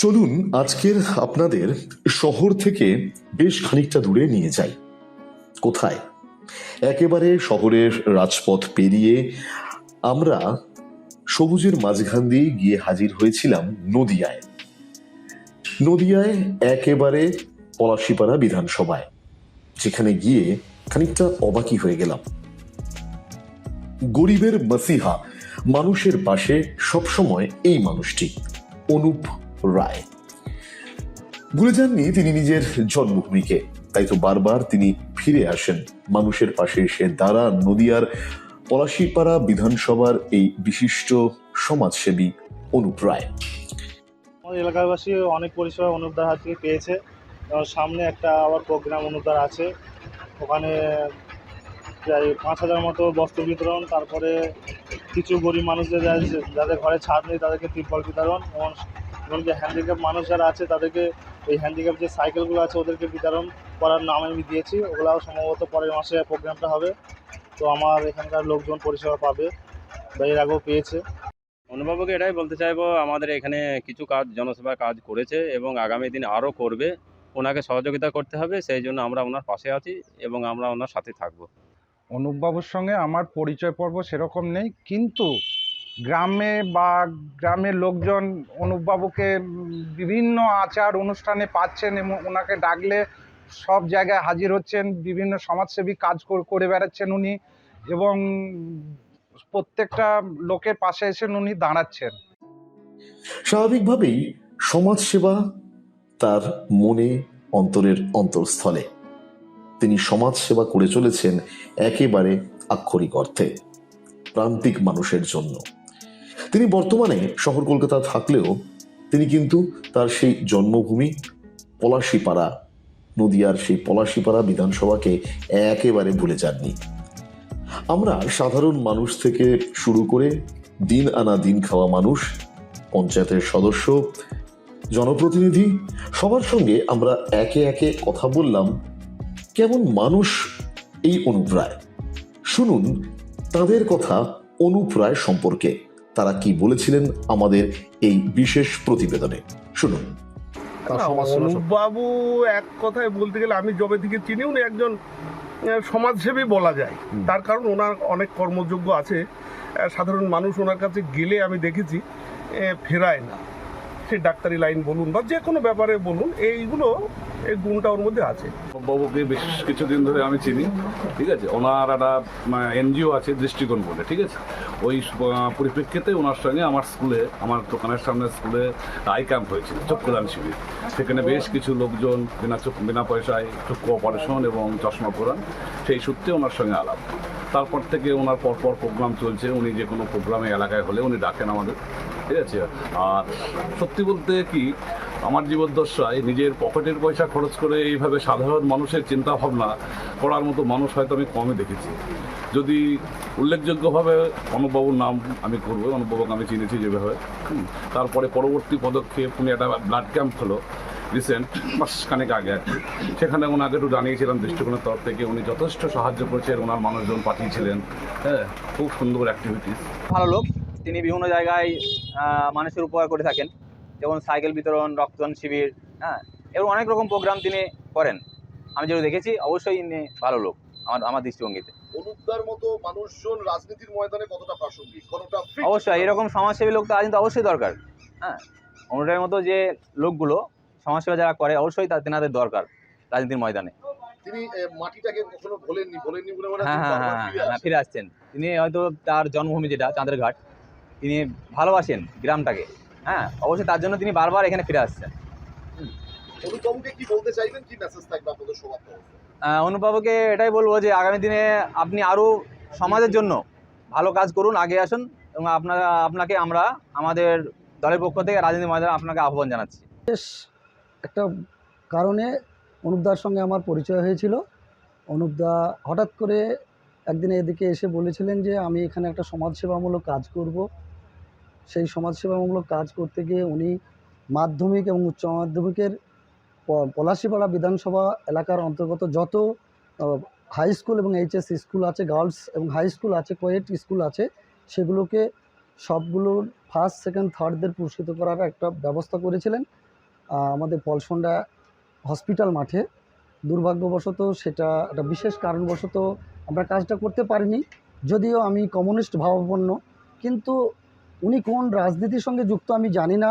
চলুন আজকের আপনাদের শহর থেকে বেশ খানিকটা দূরে নিয়ে যাই। কোথায়? একেবারে শহরের রাজপথ পেরিয়ে আমরা সবুজের মাঝখান দিয়ে গিয়ে হাজির হয়েছিলাম নদিয়ায়। নদিয়ায় একেবারে পলাশিপাড়া বিধানসভায়, যেখানে গিয়ে খানিকটা অবাকি হয়ে গেলাম। গরিবের মাসিহা, মানুষের পাশে সবসময় এই মানুষটি, অনুপ রায়। ভুলে যাননি তিনি নিজের জন্মভূমিকে, তাই তো বারবার তিনি ফিরে আসেন। মানুষের পাশে এসে দাঁড়ান নদিয়ার পলাশিপাড়া বিধানসভার এই বিশিষ্ট সমাজসেবী অনুপ রায়। এলাকাবাসী অনেক পরিষেবা অনুপদার হাত থেকে পেয়েছে। সামনে একটা আবার প্রোগ্রাম অনুপদার আছে। ওখানে প্রায় পাঁচ হাজার মতো বস্ত্র বিতরণ, তারপরে কিছু গরিব মানুষদের যাদের ঘরে ছাদ নেই, তাদেরকে তিরপল বিতরণ এবং এমনকি হ্যান্ডিক্যাপ মানুষ যারা আছে তাদেরকে এই হ্যান্ডিক্যাপ যে সাইকেলগুলো আছে ওদেরকে বিতরণ করার নাম আমি দিয়েছি। ওগুলাও সম্ভবত পরের মাসে প্রোগ্রামটা হবে। তো আমার এখানকার লোকজন পরিষেবা পাবে বা এর আগেও পেয়েছে। অনুবাবুকে এটাই বলতে চাইব আমাদের এখানে কিছু কাজ জনসেবা কাজ করেছে এবং আগামী দিনে আরও করবে। ওনাকে সহযোগিতা করতে হবে সেই জন্য আমরা ওনার পাশে আছি এবং আমরা ওনার সাথে থাকব। অনুপবাবুর সঙ্গে আমার পরিচয় পর্ব সেরকম নেই কিন্তু গ্রামে বা গ্রামের লোকজন অনুপবাবুকে বিভিন্ন আচার অনুষ্ঠানে পাচ্ছেন এবং ওনাকে ডাকলে সব জায়গায় হাজির হচ্ছেন, বিভিন্ন সমাজসেবী কাজ কর- বেড়াচ্ছেন উনি এবং প্রত্যেকটা লোকের পাশে এসে উনি দাঁড়াচ্ছেন। স্বাভাবিকভাবেই সমাজসেবা তার মনে অন্তরের অন্তরস্থলে তিনি সমাজসেবা করে চলেছেন একেবারে আক্ষরিক অর্থে, প্রান্তিক মানুষের জন্য। তিনি বর্তমানে শহর কলকাতা থাকলেও তিনি কিন্তু তার সেই জন্মভূমি পলাশিপাড়া, নদিয়ার সেই পলাশিপাড়া বিধানসভাকে একেবারে ভুলে যাননি। আমরা সাধারণ মানুষ থেকে শুরু করে দিন আনা দিন খাওয়া মানুষ, পঞ্চায়েতের সদস্য, জনপ্রতিনিধি, সবার সঙ্গে আমরা একে একে কথা বললাম কেমন মানুষ এই অনুপ্রায়। শুনুন তাদের কথা অনুপ্রায় সম্পর্কে। তারা কি বলেছিলেন আমাদের এই বিশেষ প্রতিবেদনে? শুনুন। বাবু এক কথায় বলতে গেলে আমি জবে থেকে চিনি উনি একজন সমাজসেবী বলা যায়। তার কারণ ওনার অনেক কর্মযোগ্য আছে। সাধারণ মানুষ ওনার কাছে গেলে আমি দেখেছি ফেরায় না। সে ডাক্তারি লাইন বলুন বা যে কোনো ব্যাপারে বলুন, এইগুলো, এই গুণটা ওর মধ্যে আছে। বাবুকে বেশ কিছুদিন ধরে আমি চিনি, ঠিক আছে? ওনার একটা এনজিও আছে দৃষ্টিকোণ বলে, ঠিক আছে? ওই পরিপ্রেক্ষিতে ওনার সঙ্গে আমার স্কুলে, আমার দোকানের সামনে স্কুলে আই ক্যাম্প হয়েছিল চক্ষুদান শিবির। সেখানে বেশ কিছু লোকজন, বিনা বিনা পয়সায় চক্ষু অপারেশন এবং চশমা পরান, সেই সূত্রে ওনার সঙ্গে আলাপ। তারপর থেকে ওনার পরপর প্রোগ্রাম চলছে, উনি যে কোনো প্রোগ্রামে এলাকায় হলে উনি ডাকেন আমাদের। ঠিক আছে আর সত্যি বলতে কি, আমার জীবদ্দশায় নিজের পকেটের পয়সা খরচ করে এইভাবে সাধারণ মানুষের চিন্তা ভাবনা করার মতো মানুষ হয়তো আমি কমই দেখেছি। যদি উল্লেখযোগ্যভাবে অনুপবাবুর নাম আমি করব, অনুপবাবুকে আমি চিনেছি যেভাবে। তারপরে পরবর্তী পদক্ষেপ, উনি একটা ব্লাড ক্যাম্প হলো রিসেন্ট, মাসখানেক আগে আর কি। সেখানে ওনাকে একটু জানিয়েছিলাম দৃষ্টিকোণের তরফ থেকে, উনি যথেষ্ট সাহায্য করেছেন, ওনার মানুষজন পাঠিয়েছিলেন। হ্যাঁ খুব সুন্দর অ্যাক্টিভিটিস ভালো লোক। তিনি বিভিন্ন জায়গায় আহ, মানুষের উপকার করে থাকেন। যেমন সাইকেল বিতরণ রক্তদান শিবির হ্যাঁ এবং অনেক রকম প্রোগ্রাম তিনি করেন। আমি যেটা দেখেছি অবশ্যই ইনি ভালো লোক আমার আমার দৃষ্টিভঙ্গিতে। অনুপদার মতো মানুষজন রাজনীতির ময়দানে কতটা প্রাসঙ্গিক? কতটা অবশ্যই এরকম সমাজসেবী লোক তো আজ কিন্তু অবশ্যই দরকার হ্যাঁ। অনুরাগের মতো যে লোকগুলো সমাজসেবা যারা করে অবশ্যই তা তেনাদের দরকার রাজনীতির ময়দানে। তিনি মাটিটাকে কখনো ভোলেননি ভোলেননি বলে হ্যাঁ হ্যাঁ হ্যাঁ ফিরে হ্যাঁ ফিরে আসছেন। তিনি হয়তো তার জন্মভূমি যেটা চাঁদের ঘাট তিনি ভালোবাসেন গ্রামটাকে। হ্যাঁ অবশ্যই তার জন্য তিনি বারবার এখানে ফিরে আসছেন। অনুপমকে কি বলতে চাইবেন? কি মেসেজ থাকবে আপনাদের সবার অনুপবাবুকে এটাই বলব যে আগামী দিনে আপনি আরও সমাজের জন্য ভালো কাজ করুন আগে আসুন এবং আপনারা আপনাকে আমরা আমাদের দলের পক্ষ থেকে রাজনীতি ময়দানে আপনাকে আহ্বান জানাচ্ছি। বেশ একটা কারণে অনুপদার সঙ্গে আমার পরিচয় হয়েছিল। অনুপদা হঠাৎ করে একদিন এদিকে এসে বলেছিলেন যে আমি এখানে একটা সমাজসেবামূলক কাজ করব। সেই সমাজসেবামূলক কাজ করতে গিয়ে উনি মাধ্যমিক এবং উচ্চ মাধ্যমিকের পলাশিপাড়া বিধানসভা এলাকার অন্তর্গত যত হাই স্কুল এবং এইচএস স্কুল আছে গার্লস এবং হাই স্কুল আছে কোয়েট স্কুল আছে, সেগুলোকে সবগুলোর ফার্স্ট সেকেন্ড থার্ডদের পুরস্কৃত করার একটা ব্যবস্থা করেছিলেন। আমাদের পলসন্ডা হসপিটাল মাঠে। দুর্ভাগ্যবশত সেটা একটা বিশেষ কারণবশত আমরা কাজটা করতে পারিনি। যদিও আমি কমিউনিস্ট ভাবাপন্ন, কিন্তু উনি কোন রাজনীতির সঙ্গে যুক্ত আমি জানি না।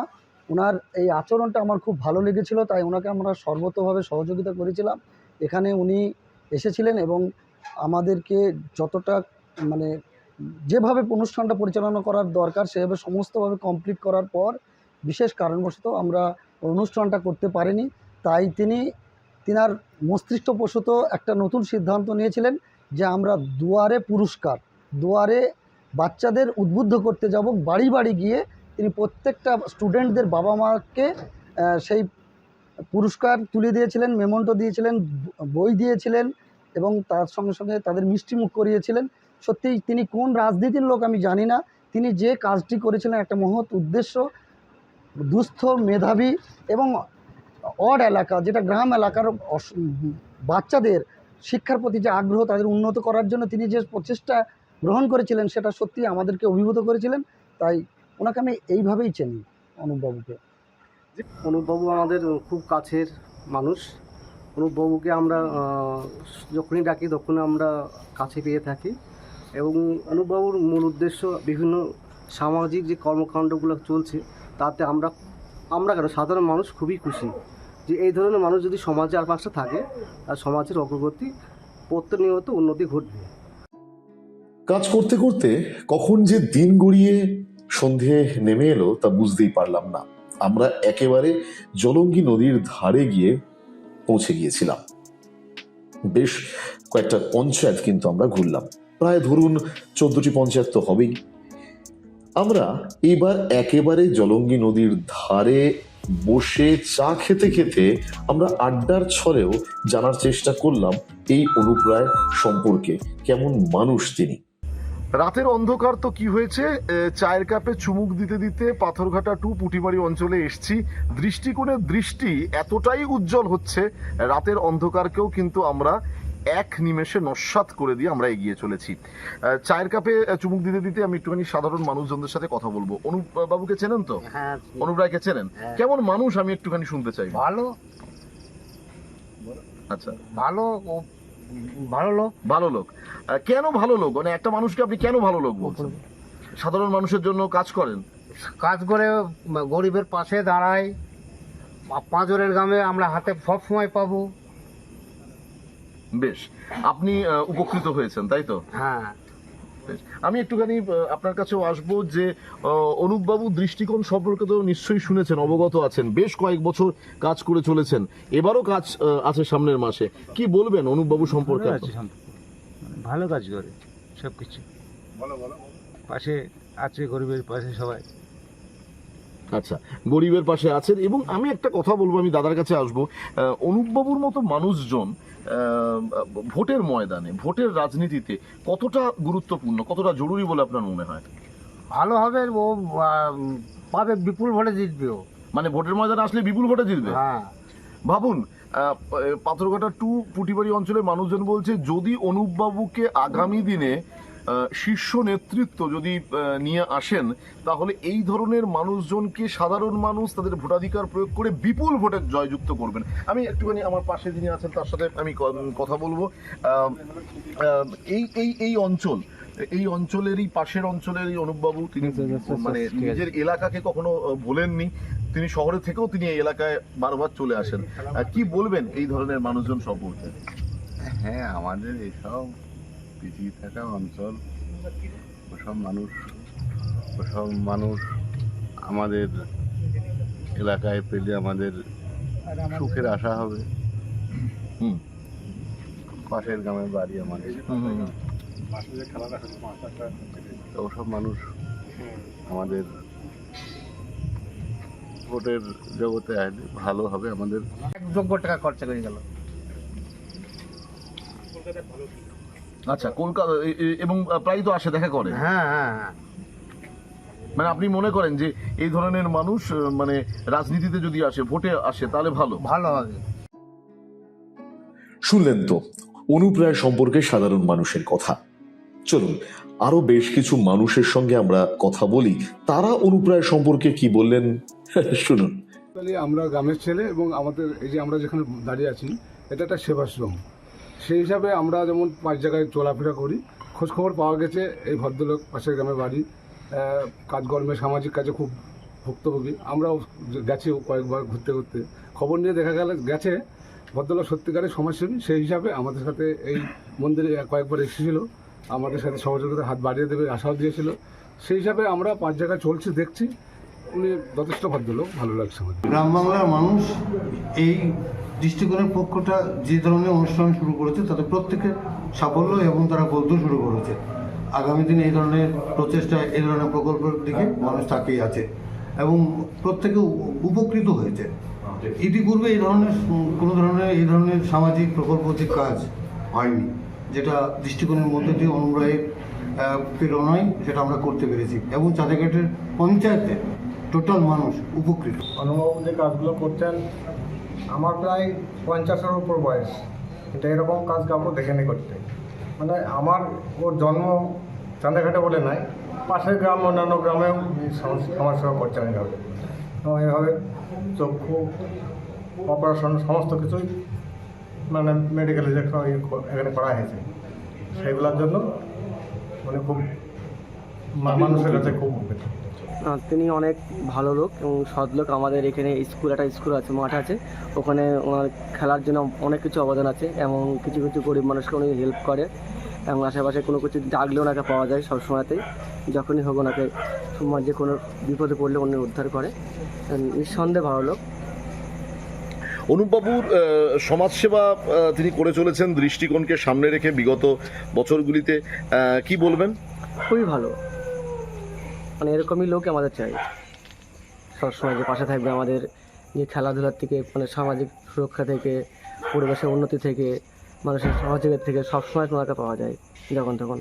ওনার এই আচরণটা আমার খুব ভালো লেগেছিল, তাই ওনাকে আমরা সর্বতভাবে সহযোগিতা করেছিলাম। এখানে উনি এসেছিলেন এবং আমাদেরকে যতটা মানে যেভাবে অনুষ্ঠানটা পরিচালনা করার দরকার, সেভাবে সমস্তভাবে কমপ্লিট করার পর বিশেষ কারণবশত আমরা অনুষ্ঠানটা করতে পারিনি। তাই তিনি, তিনার মস্তিষ্কপ্রসূত একটা নতুন সিদ্ধান্ত নিয়েছিলেন যে আমরা দুয়ারে পুরস্কার, দুয়ারে বাচ্চাদের উদ্বুদ্ধ করতে যাব। বাড়ি বাড়ি গিয়ে তিনি প্রত্যেকটা স্টুডেন্টদের বাবা মাকে সেই পুরস্কার তুলে দিয়েছিলেন, মেমন্টো দিয়েছিলেন, বই দিয়েছিলেন এবং তার সঙ্গে সঙ্গে তাদের মিষ্টিমুখ করিয়েছিলেন। সত্যিই তিনি কোন রাজনীতির লোক আমি জানি না। তিনি যে কাজটি করেছিলেন একটা মহৎ উদ্দেশ্য, দুস্থ মেধাবী এবং অড এলাকা, যেটা গ্রাম এলাকার বাচ্চাদের শিক্ষার প্রতি যে আগ্রহ তাদের উন্নত করার জন্য তিনি যে প্রচেষ্টা গ্রহণ করেছিলেন, সেটা সত্যি আমাদেরকে অভিভূত করেছিলেন, তাই ওনাকে আমি এইভাবেই চিনি অনুপবাবুকে। অনুপবাবু আমাদের খুব কাছের মানুষ। অনুপবাবুকে আমরা যখনই ডাকি তখনই আমরা কাছে পেয়ে থাকি। এবং অনুপবাবুর মূল উদ্দেশ্য বিভিন্ন সামাজিক যে কর্মকাণ্ডগুলো চলছে, তাতে আমরা আমরা কেন, সাধারণ মানুষ খুবই খুশি যে এই ধরনের মানুষ যদি সমাজে আর পাশে থাকে আর সমাজের অগ্রগতি প্রতিনিয়ত উন্নতি ঘটবে। কাজ করতে করতে কখন যে দিন গড়িয়ে সন্ধে নেমে এলো তা বুঝতেই পারলাম না। আমরা একেবারে জলঙ্গি নদীর ধারে গিয়ে পৌঁছে গিয়েছিলাম। বেশ কয়েকটা পঞ্চায়েত কিন্তু আমরা ঘুরলাম। প্রায় ধরুন চোদ্দটি পঞ্চায়েত তো হবেই। আমরা এবার একেবারে জলঙ্গি নদীর ধারে বসে চা খেতে খেতে আমরা আড্ডার ছলেও জানার চেষ্টা করলাম এই অনুপ্রায় সম্পর্কে। কেমন মানুষ তিনি। রাতের অন্ধকার তো কি হয়েছে? চায়ের কাপে চুমুক দিতে দিতে পাথরঘাটা টু পুটিবাড়ি অঞ্চলে এসছি। দৃষ্টিকোণের দৃষ্টি এতটাই উজ্জ্বল হচ্ছে রাতের অন্ধকারকেও কিন্তু আমরা এক নিমেষে নস্বাত করে দিয়ে আমরা এগিয়ে চলেছি। চায়ের কাপে চুমুক দিতে দিতে আমি একটুখানি সাধারণ মানুষজনদের সাথে কথা বলব। অনুপ বাবুকে চেনেন তো? হ্যাঁ অনুপ রায়কে চেনেন? কেমন মানুষ আমি একটুখানি শুনতে চাই। ভালো। আচ্ছা। ভালো ভালো লোক? ভালো লোক। কেন ভালো লোক? মানে একটা মানুষকে আপনি কেন ভালো লোক বলছেন? সাধারণ মানুষের জন্য কাজ করেন। কাজ করে গরিবের পাশে দাঁড়ায় পাঁচরের গ্রামে আমরা হাতে সব সময় পাবো। বেশ। আপনি উপকৃত হয়েছেন তাই তো? হ্যাঁ। আমি একটুখানি আপনার কাছেও আসব যে অনুপবাবু দৃষ্টিকোণ সম্পর্কে তো নিশ্চয়ই শুনেছেন অবগত আছেন। বেশ কয়েক বছর কাজ করে চলেছেন। এবারও কাজ আছে সামনের মাসে। কি বলবেন অনুপবাবু সম্পর্কে? ভালো কাজ করে সব কিছু পাশে আছে গরিবের পাশে সবাই। আচ্ছা গরিবের পাশে আছেন। এবং আমি একটা কথা বলব আমি দাদার কাছে আসব। অনুপবাবুর মতো মানুষজন ভোটের ময়দানে ভোটের রাজনীতিতে কতটা গুরুত্বপূর্ণ কতটা জরুরি বলে আপনার মনে হয়? ভালো হবে ও পাবে বিপুল ভোটে জিতবে ও। মানে ভোটের ময়দানে আসলে বিপুল ভোটে জিতবে? হ্যাঁ। ভাবুন পাথরঘাটা টু পুটিবাড়ি অঞ্চলের মানুষজন বলছে যদি অনুপবাবুকে আগামী দিনে শীর্ষ নেতৃত্ব যদি নিয়ে আসেন তাহলে এই ধরনের মানুষজনকে সাধারণ মানুষ তাদের ভোটাধিকার প্রয়োগ করে বিপুল ভোটে জয়যুক্ত করবেন। আমি একটুখানি আমার পাশে যিনি আছেন তার সাথে আমি কথা বলব। এই এই এই অঞ্চল এই অঞ্চলেরই পাশের অঞ্চলের এই অনুপবাবু তিনি মানে নিজের এলাকাকে কখনো বলেননি তিনি শহরে থেকেও তিনি এই এলাকায় বারবার চলে আসেন। কি বলবেন এই ধরনের মানুষজন সম্পর্কে? হ্যাঁ আমাদের এসব পিছিয়ে থাকা অঞ্চল। ওসব মানুষ ওসব মানুষ আমাদের এলাকায় পেলে আমাদের সুখের আশা হবে। হুম। পাশের গ্রামের বাড়ি আমাদের। তো ওসব মানুষ আমাদের ভোটের জগতে আসলে ভালো হবে আমাদের। এক যোগ্য টাকা খরচা হয়ে গেল। আচ্ছা কলকাতা এবং আহ, প্রায়ই তো আসে দেখা করে। হ্যাঁ হ্যাঁ হ্যাঁ। মানে আপনি মনে করেন যে এই ধরনের মানুষ মানে রাজনীতিতে যদি আসে ভোটে আসে তাহলে ভালো। ভালো হবে। শুনলেন তো অনুপ্রায় সম্পর্কে সাধারণ মানুষের কথা। চলুন আরও বেশ কিছু মানুষের সঙ্গে আমরা কথা বলি। তারা অনুপ্রায় সম্পর্কে কি বললেন? শুনুন। আমরা গ্রামের ছেলে এবং আমাদের এই যে আমরা যেখানে দাঁড়িয়ে আছি এটা একটা সেবাশ্রম। সেই হিসাবে আমরা যেমন পাঁচ জায়গায় চলাফেরা করি, খোঁজখবর পাওয়া গেছে এই ভদ্রলোক, পাশের গ্রামে বাড়ি। কাজকর্মে সামাজিক কাজে খুব ভুক্তভোগী। আমরাও গেছি কয়েকবার ঘুরতে ঘুরতে। খবর নিয়ে দেখা গেল, গেছে, ভদ্রলোক সত্যিকারের সমাজসেবী, সেই হিসাবে আমাদের সাথে এই মন্দিরে কয়েকবার এসেছিল। আমাদের সাথে সহযোগিতা হাত বাড়িয়ে দেবে, আশাও দিয়েছিল। সেই হিসাবে আমরা পাঁচ জায়গায় চলছি, দেখছি। উনি যথেষ্ট ভদ্রলোক, ভালো লাগছে আমাদের। গ্রাম বাংলার মানুষ এই দৃষ্টিকোণের পক্ষটা যে ধরনের অনুষ্ঠান শুরু করেছে তাতে প্রত্যেকের সাফল্য এবং তারা বলতেও শুরু করেছে। আগামী দিনে এই ধরনের প্রচেষ্টা এই ধরনের প্রকল্পের দিকে মানুষ তাকিয়ে আছে এবং প্রত্যেকে উপকৃত হয়েছে। ইতিপূর্বে এই ধরনের কোনো ধরনের এই ধরনের সামাজিক প্রকল্প যে কাজ হয়নি যেটা দৃষ্টিকোণের মধ্যে দিয়ে অনুগ্রহের আহ, প্রেরণায় সেটা আমরা করতে পেরেছি এবং চাঁদাঘাটের পঞ্চায়েতে টোটাল মানুষ উপকৃত। অনুভব যে কাজগুলো করছেন আমার প্রায় পঞ্চাশের উপর বয়স। কিন্তু এরকম কাজ কাউকে দেখেনি করতে। মানে আমার ওর জন্ম চাঁদাঘাটে বলে নাই, পাশের গ্রাম, অন্যান্য গ্রামেও সমাজসেবা করছেন এইভাবে এবং এইভাবে চক্ষু, অপারেশন, সমস্ত কিছুই মানে মেডিকেলে যে এখানে করা হয়েছে। সেগুলোর জন্য মানে খুব মানুষের কাছে খুব উপকৃত। তিনি অনেক ভালো লোক এবং সৎ লোক। আমাদের এখানে স্কুল একটা স্কুল আছে মাঠ আছে। ওখানে ওনার খেলার জন্য অনেক কিছু অবদান আছে এবং কিছু কিছু গরিব মানুষকে উনি হেল্প করে এবং আশেপাশে কোনো কিছু ডাকলে ওনাকে পাওয়া যায় সব সময়তেই। যখনই হোক ওনাকে সমাজে কোনো বিপদে পড়লে উনি উদ্ধার করে। নিঃসন্দেহে ভালো লোক। অনুপবাবুর সমাজসেবা তিনি করে চলেছেন। দৃষ্টিকোণকে সামনে রেখে বিগত বছরগুলিতে কি বলবেন? খুবই ভালো। মানে এরকমই লোক আমাদের চাই। সবসময় যে পাশে থাকবে আমাদের যে খেলাধুলার থেকে মানে সামাজিক সুরক্ষা থেকে পরিবেশের উন্নতি থেকে মানুষের সহযোগিতা থেকে সবসময় তোমাকে পাওয়া যায় যখন তখন।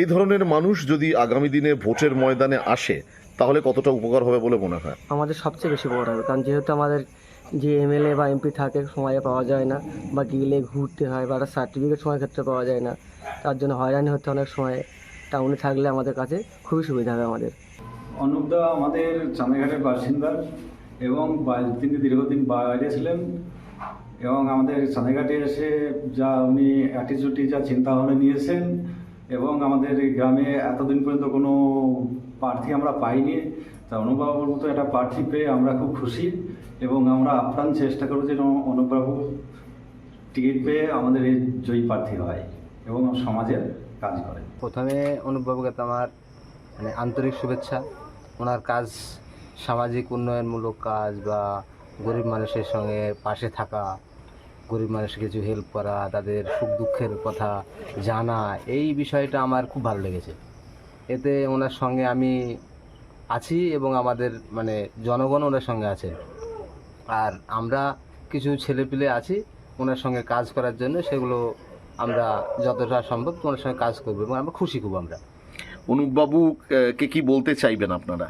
এই ধরনের মানুষ যদি আগামী দিনে ভোটের ময়দানে আসে তাহলে কতটা উপকার হবে বলে মনে হয়? আমাদের সবচেয়ে বেশি উপকার হবে কারণ যেহেতু আমাদের যে এমএলএ বা এমপি থাকে সময়ে পাওয়া যায় না বা গেলে ঘুরতে হয় বা একটা সার্টিফিকেট সময় ক্ষেত্রে পাওয়া যায় না তার জন্য হয়রানি হতে অনেক সময় টাউনে থাকলে আমাদের কাছে খুবই সুবিধা হবে আমাদের। অনুপদা আমাদের চাঁদাঘাটের বাসিন্দা এবং তিনি দীর্ঘদিন বাইরে ছিলেন এবং আমাদের চাঁদাঘাটে এসে যা উনি অ্যাটিচিউডটি যা চিন্তা ভাবনা নিয়েছেন এবং আমাদের গ্রামে এতদিন পর্যন্ত কোনো প্রার্থী আমরা পাইনি, তা অনুপবাবুর মতো একটা প্রার্থী পেয়ে আমরা খুব খুশি এবং আমরা আপ্রাণ চেষ্টা করব যেন অনুপবাবু টিকিট পেয়ে আমাদের এই জয়ী প্রার্থী হয় এবং সমাজের কাজ করে। প্রথমে অনুপবাবুকে তো আমার মানে আন্তরিক শুভেচ্ছা। ওনার কাজ সামাজিক উন্নয়নমূলক কাজ বা গরিব মানুষের সঙ্গে পাশে থাকা, গরিব মানুষকে কিছু হেল্প করা, তাদের সুখ দুঃখের কথা জানা, এই বিষয়টা আমার খুব ভালো লেগেছে। এতে ওনার সঙ্গে আমি আছি এবং আমাদের মানে জনগণ ওনার সঙ্গে আছে। আর আমরা কিছু ছেলেপিলে আছি, ওনার সঙ্গে কাজ করার জন্য সেগুলো আমরা যতটা সম্ভব ওনার সঙ্গে কাজ করব এবং আমরা খুশি খুব আমরা। অনুপবাবু কে কি বলতে চাইবেন আপনারা?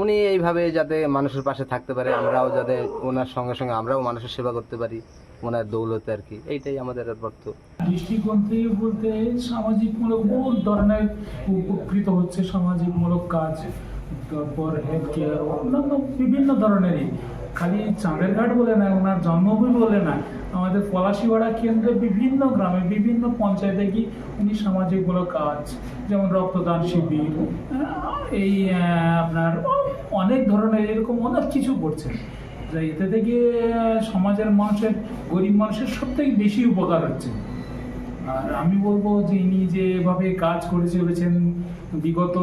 উনি এইভাবে যাতে মানুষের পাশে থাকতে পারে আমরাও যাতে ওনার সঙ্গে সঙ্গে আমরাও মানুষের সেবা করতে পারি ওনার দৌলতে আর কি। এইটাই আমাদের অর্থ দৃষ্টিকোণ থেকে বলতে সামাজিকমূলক বহুত ধরনের উপকৃত হচ্ছে সামাজিকমূলক কাজ তারপর হেলথ কেয়ার অন্যান্য বিভিন্ন ধরনেরই। খালি চাঁদের ঘাট বলে না, ওনার জন্মভূমি বলে না, আমাদের পলাশিপাড়া কেন্দ্রে বিভিন্ন গ্রামে, বিভিন্ন পঞ্চায়েতে কি উনি সামাজিকমূলক কাজ, যেমন রক্তদান শিবির এই আপনার অনেক ধরনের এরকম অনেক কিছু করছেন যা এতে থেকে সমাজের মানুষের, গরিব মানুষের সব থেকে বেশি উপকার হচ্ছে। আর আমি বলব যে ইনি যেভাবে কাজ করে চলেছেন, বিগত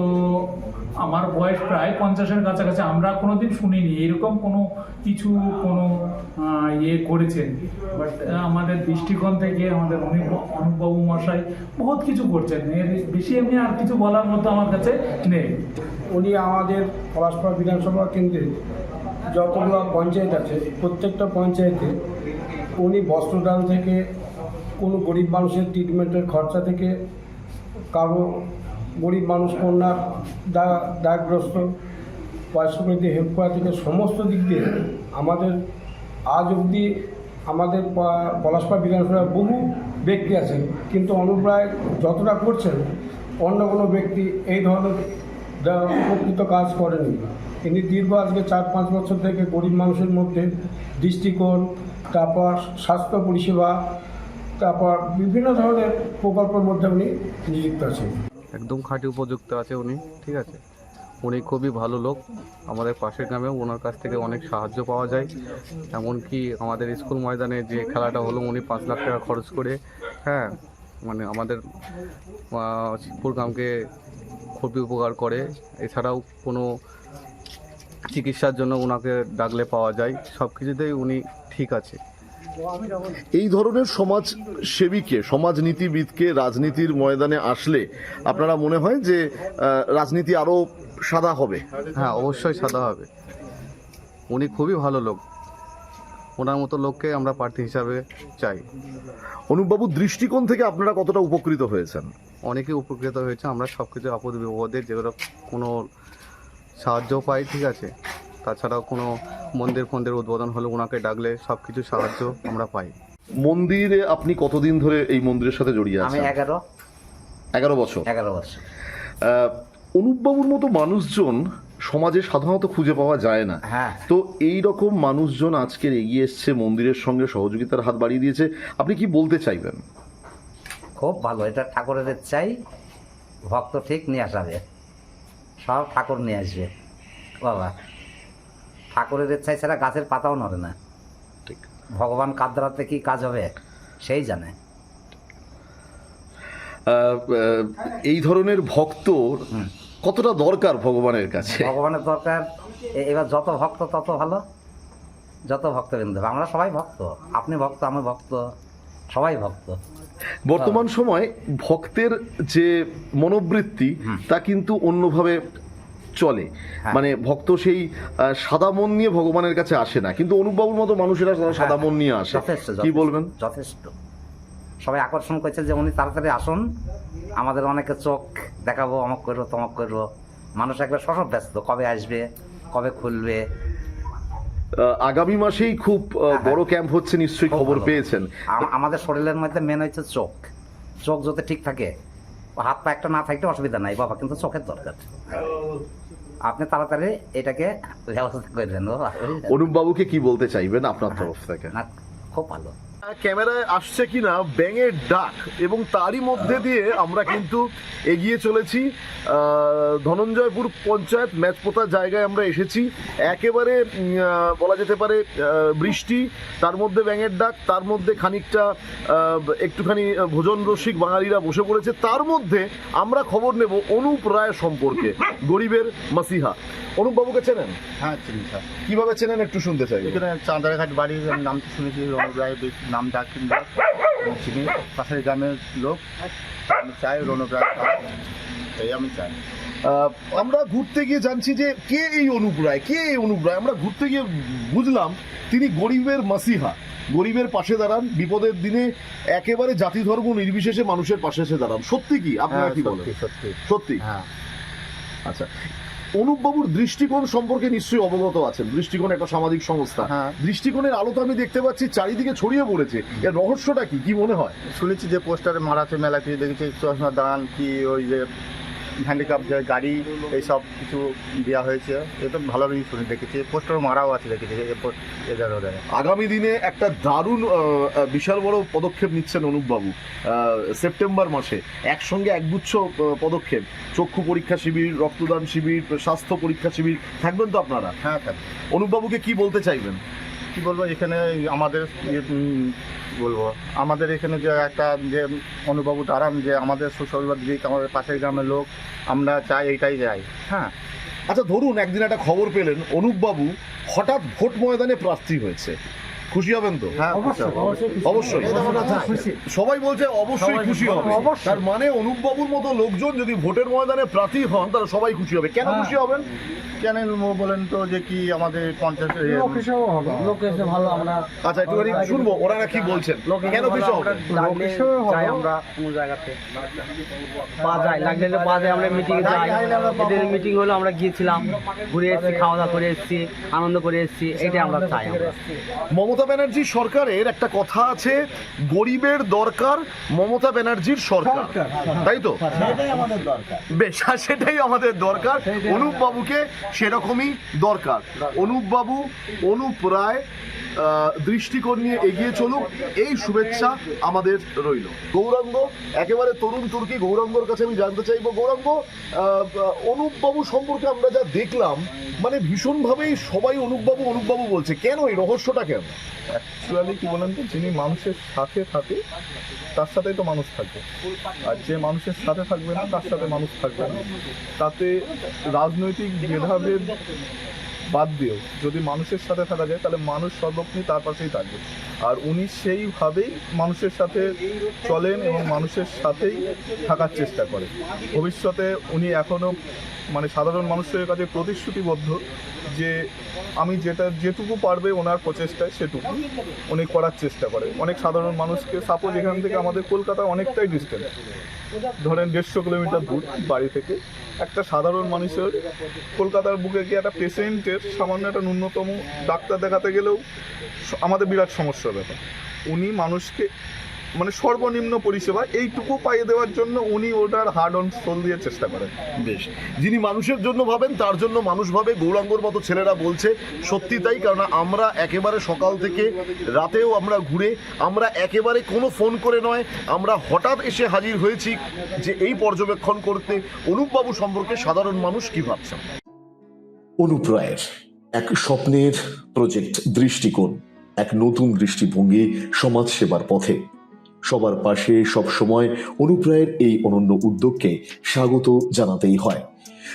আমার বয়স প্রায় পঞ্চাশের কাছাকাছি, আমরা কোনোদিন শুনিনি, এরকম কোনো কিছু, কোনো ইয়ে করেছেন। বাট আমাদের দৃষ্টিকোণ থেকে, আমাদের অনুপ- অনুপবাবু মশাই বহুত কিছু করছেন। এর বেশি এমনি আর কিছু বলার মতো আমার কাছে নেই। উনি আমাদের পলাশপাড়া বিধানসভা কেন্দ্রে যতগুলো পঞ্চায়েত আছে, প্রত্যেকটা পঞ্চায়েতে উনি বস্ত্রদান থেকে কোনো গরিব মানুষের ট্রিটমেন্টের খরচা থেকে কারও গরিব মানুষ কন্যার দা দায়গ্রস্ত বয়স্কদের হেল্প করা থেকে সমস্ত দিক দিয়ে আমাদের আজ অবধি আমাদের প- পলাশপাড়া বিধানসভায় বহু ব্যক্তি আছেন, কিন্তু অনুপ্রায় যতটা করছেন, অন্য কোনো ব্যক্তি এই ধরনের উপকৃত কাজ করেনি। ইনি দীর্ঘ আজকে চার, পাঁচ বছর থেকে গরিব মানুষের মধ্যে দৃষ্টিকোণ, তারপর স্বাস্থ্য পরিষেবা, তারপর বিভিন্ন ধরনের প্রকল্পের মধ্যে উনি নিযুক্ত আছেন। একদম খাঁটি উপযুক্ত আছে উনি, ঠিক আছে? উনি খুবই ভালো লোক। আমাদের পাশের গ্রামে ওনার কাছ থেকে অনেক সাহায্য পাওয়া যায়। এমনকি আমাদের স্কুল ময়দানে যে খেলাটা হলো, উনি পাঁচ লাখ টাকা খরচ করে হ্যাঁ মানে আমাদের শিবপুর গ্রামকে খুবই উপকার করে। এছাড়াও কোনো চিকিৎসার জন্য ওনাকে ডাকলে পাওয়া যায়। সব কিছুতেই উনি ঠিক আছে। এই ধরনের সমাজ সেবীকে সমাজনীতিবিদকে রাজনীতির ময়দানে আসলে আপনারা মনে হয় যে রাজনীতি আরও সাদা হবে? হ্যাঁ অবশ্যই সাদা হবে। উনি খুবই ভালো লোক। ওনার মতো লোককে আমরা প্রার্থী হিসাবে চাই। অনুপবাবুর দৃষ্টিকোণ থেকে আপনারা কতটা উপকৃত হয়েছেন? অনেকে উপকৃত হয়েছে আমরা সব কিছু আপদ বিপদে যেগুলো কোনো সাহায্য পাই ঠিক আছে। তাছাড়াও কোনো মন্দির ফন্দির উদ্বোধন হলে ওনাকে ডাকলে সব কিছু সাহায্য আমরা পাই। মন্দিরে আপনি কতদিন ধরে এই মন্দিরের সাথে জড়িয়ে আছেন? আমি এগারো। এগারো বছর। এগারো বছর। আহ, অনুপবাবুর মতো মানুষজন সমাজে সাধারণত খুঁজে পাওয়া যায় না। হ্যাঁ। তো এই রকম মানুষজন আজকের এগিয়ে এসছে মন্দিরের সঙ্গে সহযোগিতার হাত বাড়িয়ে দিয়েছে। আপনি কি বলতে চাইবেন? খুব ভালো এটা ঠাকুরের চাই ভক্ত ঠিক নিয়ে আসাবে সব ঠাকুর নিয়ে আসবে। বাবা। ঠাকুরের ইচ্ছাই ছাড়া গাছের পাতাও নড়ে না। ঠিক। ভগবান কাদ্রাতে কি কাজ হবে? সেই জানে। এই ধরনের ভক্ত কতটা দরকার ভগবানের কাছে? ভগবানের দরকার এবার যত ভক্ত তত ভালো। যত ভক্ত ভক্তবৃন্দ আমরা সবাই ভক্ত। আপনি ভক্ত আমি ভক্ত। সবাই ভক্ত। বর্তমান সময় ভক্তের যে মনোবৃত্তি তা কিন্তু অন্যভাবে চলে। হ্যাঁ। মানে ভক্ত সেই সাদা মন নিয়ে ভগবানের কাছে আসে না। কিন্তু অনুপবাবুর মতো মানুষেরা তারা সাদা মন নিয়ে আসে। যথেষ্ট কি বলবেন? যথেষ্ট। সবাই আকর্ষণ করছে যে উনি তাড়াতাড়ি আসুন। আমাদের অনেকে চোখ দেখাবো অমক করব তমক করব। মানুষ একবার সসব ব্যস্ত কবে আসবে কবে খুলবে। আগামী মাসেই খুব বড় ক্যাম্প হচ্ছে নিশ্চয়ই খবর পেয়েছেন। আমাদের শরীরের মধ্যে মেন হচ্ছে চোখ। চোখ যদি ঠিক থাকে হাত পা একটা না থাকলে অসুবিধা নাই বাবা কিন্তু চোখের দরকার। আপনি তাড়াতাড়ি এটাকে ব্যবস্থা করে দেন বাবা কি বলতে চাইবেন আপনার তরফ থেকে? না খুব ভালো। ক্যামেরায় আসছে কিনা ব্যাঙের ডাক এবং তারই মধ্যে দিয়ে আমরা কিন্তু এগিয়ে চলেছি। ধনঞ্জয়পুর পঞ্চায়েত ম্যাচপোতা জায়গায় আমরা এসেছি। একেবারে বলা যেতে পারে বৃষ্টি তার মধ্যে ব্যাঙের ডাক তার মধ্যে খানিকটা একটুখানি ভোজন রসিক বাঙালিরা বসে পড়েছে। তার মধ্যে আমরা খবর নেব অনুপ রায় সম্পর্কে গরিবের মাসিহা। অনুপবাবুকে চেনেন? হ্যাঁ চিনি স্যার। কীভাবে চেনেন একটু শুনতে চাই। এখানে চাঁদারঘাট বাড়ি আমি নাম তো শুনেছি রনব রায় নাম ডাক কিংবা চিনি পাশের গ্রামের লোক। আমি চাই রায় এই আমি চাই। আমরা ঘুরতে গিয়ে জানছি যে কে এই অনুপ রায় কে এই অনুপ রায় আমরা ঘুরতে গিয়ে বুঝলাম তিনি গরিবের মাসিহা। গরিবের পাশে দাঁড়ান। বিপদের দিনে একেবারে জাতি ধর্ম নির্বিশেষে মানুষের পাশে এসে দাঁড়ান। সত্যি কি? আপনারা কি বলেন? সত্যি সত্যি। সত্যি? হ্যাঁ। আচ্ছা অনুপবাবুর দৃষ্টিকোণ সম্পর্কে নিশ্চয়ই অবগত আছেন। দৃষ্টিকোণ একটা সামাজিক সংস্থা। হ্যাঁ। দৃষ্টিকোণের আলো তো আমি দেখতে পাচ্ছি চারিদিকে ছড়িয়ে পড়েছে। এর রহস্যটা কি? কি মনে হয়? শুনেছি যে পোস্টারে মারাতে মেলাতে মেলা কিছু দেখেছি চশমা দান কি ওই যে হ্যান্ডিক্যাপ যে গাড়ি এইসব কিছু দেওয়া হয়েছে। এটা ভালো জিনিস শুনে দেখেছি। পোস্টার মারাও আছে দেখেছি আগামী দিনে একটা দারুণ বিশাল বড় পদক্ষেপ নিচ্ছেন অনুপবাবু সেপ্টেম্বর মাসে। একসঙ্গে একগুচ্ছ পদক্ষেপ। চক্ষু পরীক্ষা শিবির রক্তদান শিবির স্বাস্থ্য পরীক্ষা শিবির থাকবেন তো আপনারা? হ্যাঁ অনুপবাবুকে কি বলতে চাইবেন? কি বলব এখানে আমাদের ইয়ে, বলব আমাদের এখানে যে একটা যে অনুবাবু আরাম যে আমাদের সুশরীর দিক আমাদের পাশের গ্রামের লোক আমরা চাই এইটাই যাই। হ্যাঁ। আচ্ছা ধরুন একদিন একটা খবর পেলেন অনুপবাবু হঠাৎ ভোট ময়দানে প্রার্থী হয়েছে। খুশি হবেন তো? হ্যাঁ অবশ্যই সবাই বলছে অবশ্যই খুশি হবে। তার মানে অনুপবাবুর মতো লোকজন যদি ভোটের ময়দানে প্রার্থী হন তাহলে সবাই খুশি হবে। কেন খুশি হবেন? কেন বলেন তো যে কি আমাদের ভালো আমরা আচ্ছা একটুখানি শুনব ওনারা কি বলছেন। কেন খুশি হবে। চাই আমরা কোনো জায়গাতে। লাগলে আমরা মিটিং যাই। এদের মিটিং হলো আমরা গিয়েছিলাম ঘুরে এসেছি খাওয়া দাওয়া করে এসেছি আনন্দ করে এসেছি এটাই আমরা চাই মমতা মমতা ব্যানার্জি সরকারের একটা কথা আছে গরিবের দরকার মমতা ব্যানার্জির সরকার। তাই তো? বেশ সেটাই আমাদের দরকার। অনুপ বাবুকে সেরকমই দরকার। অনুপ বাবু অনুপ রায় দৃষ্টিকোণ নিয়ে এগিয়ে চলুক। এই শুভেচ্ছা আমাদের রইল। গৌরাঙ্গ, একেবারে তরুণ তুর্কি গৌরাঙ্গর কাছে আমি জানতে চাইব। গৌরাঙ্গ অনুপবাবু সম্পর্কে আমরা যা দেখলাম মানে ভীষণভাবেই সবাই অনুপবাবু অনুপবাবু বলছে। কেন এই রহস্যটা কেন? অ্যাকচুয়ালি কি বলেন তো, যিনি মানুষের সাথে থাকে, তার সাথেই তো মানুষ থাকবে। আর যে মানুষের সাথে থাকবে না, তার সাথে মানুষ থাকবে না। তাতে রাজনৈতিক ভেদাভেদ বাদ দিয়েও যদি মানুষের সাথে থাকা যায়, তাহলে মানুষ সর্বক্ষণই তার পাশেই থাকবে। আর উনি সেইভাবেই মানুষের সাথে চলেন এবং মানুষের সাথেই থাকার চেষ্টা করেন ভবিষ্যতে উনি এখনও মানে সাধারণ মানুষের কাছে প্রতিশ্রুতিবদ্ধ যে আমি যেটা, যেটুকু পারবে ওনার প্রচেষ্টায় সেটুকু উনি করার চেষ্টা করে। অনেক সাধারণ মানুষকে সাপোজ এখান থেকে আমাদের কলকাতা অনেকটাই ডিস্টেন্স ধরেন দেড়শো কিলোমিটার দূর বাড়ি থেকে। একটা সাধারণ মানুষের। কলকাতার বুকে গিয়ে একটা পেশেন্টের সামান্য একটা ন্যূনতম ডাক্তার দেখাতে গেলেও আমাদের বিরাট সমস্যা ব্যাপার। উনি মানুষকে মানে সর্বনিম্ন পরিষেবা এইটুকু পাইয়ে দেওয়ার জন্য উনি ওটার হার্ড অন সোল দিয়ে চেষ্টা করেন। বেশ। যিনি মানুষের জন্য ভাবেন তার জন্য মানুষ ভাবে। গৌরাঙ্গর মতো ছেলেরা বলছে সত্যি তাই কারণ আমরা একেবারে সকাল থেকে রাতেও আমরা ঘুরে আমরা একেবারে কোনো ফোন করে নয় আমরা হঠাৎ এসে হাজির হয়েছি যে এই পর্যবেক্ষণ করতে। অনুপবাবু সম্পর্কে সাধারণ মানুষ কি ভাবছেন? অনুপ রায়ের এক স্বপ্নের প্রজেক্ট দৃষ্টিকোণ এক নতুন দৃষ্টিভঙ্গি সমাজ সেবার পথে। সবার পাশে সব সময় অনুপ রায়ের এই অনন্য উদ্যোগকে স্বাগত জানাতেই হয়।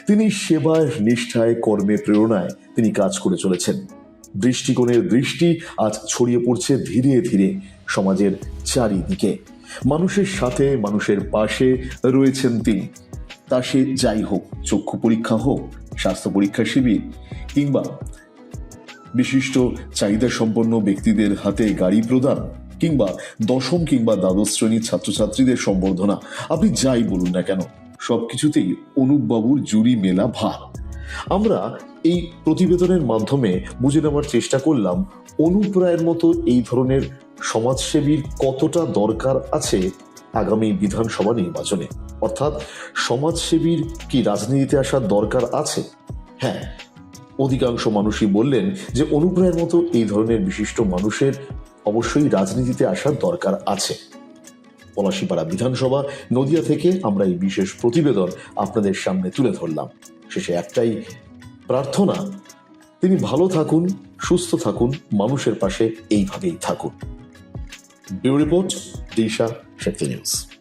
তিনি সেবার নিষ্ঠায়, কর্মে প্রেরণায় তিনি কাজ করে চলেছেন। দৃষ্টিকোণের দৃষ্টি আজ ছড়িয়ে পড়ছে ধীরে ধীরে সমাজের চারিদিকে। মানুষের সাথে, মানুষের পাশে রয়েছেন তিনি। তা সে যাই হোক, চক্ষু পরীক্ষা হোক, স্বাস্থ্য পরীক্ষা শিবির কিংবা বিশিষ্ট চাহিদা সম্পন্ন ব্যক্তিদের হাতে গাড়ি প্রদান কিংবা দশম কিংবা দ্বাদশ শ্রেণির ছাত্রছাত্রীদের সম্বর্ধনা। আপনি যাই বলুন না কেন, সবকিছুতেই অনুপবাবুর জুরি মেলা ভার। আমরা এই প্রতিবেদনের মাধ্যমে বুঝে নেওয়ার চেষ্টা করলাম, অনুপ রায়ের মতো এই ধরনের সমাজসেবীর কতটা দরকার আছে আগামী বিধানসভা নির্বাচনে? অর্থাৎ সমাজসেবীর কি রাজনীতিতে আসার দরকার আছে? হ্যাঁ অধিকাংশ মানুষই বললেন যে অনুপ্রায়ের মতো এই ধরনের বিশিষ্ট মানুষের অবশ্যই রাজনীতিতে আসার দরকার আছে। পলাশিপাড়া বিধানসভা নদিয়া থেকে আমরা এই বিশেষ প্রতিবেদন আপনাদের সামনে তুলে ধরলাম। শেষে একটাই প্রার্থনা, তিনি ভালো থাকুন, সুস্থ থাকুন, মানুষের পাশে এইভাবেই থাকুন। Bureau report, Disha Shakti news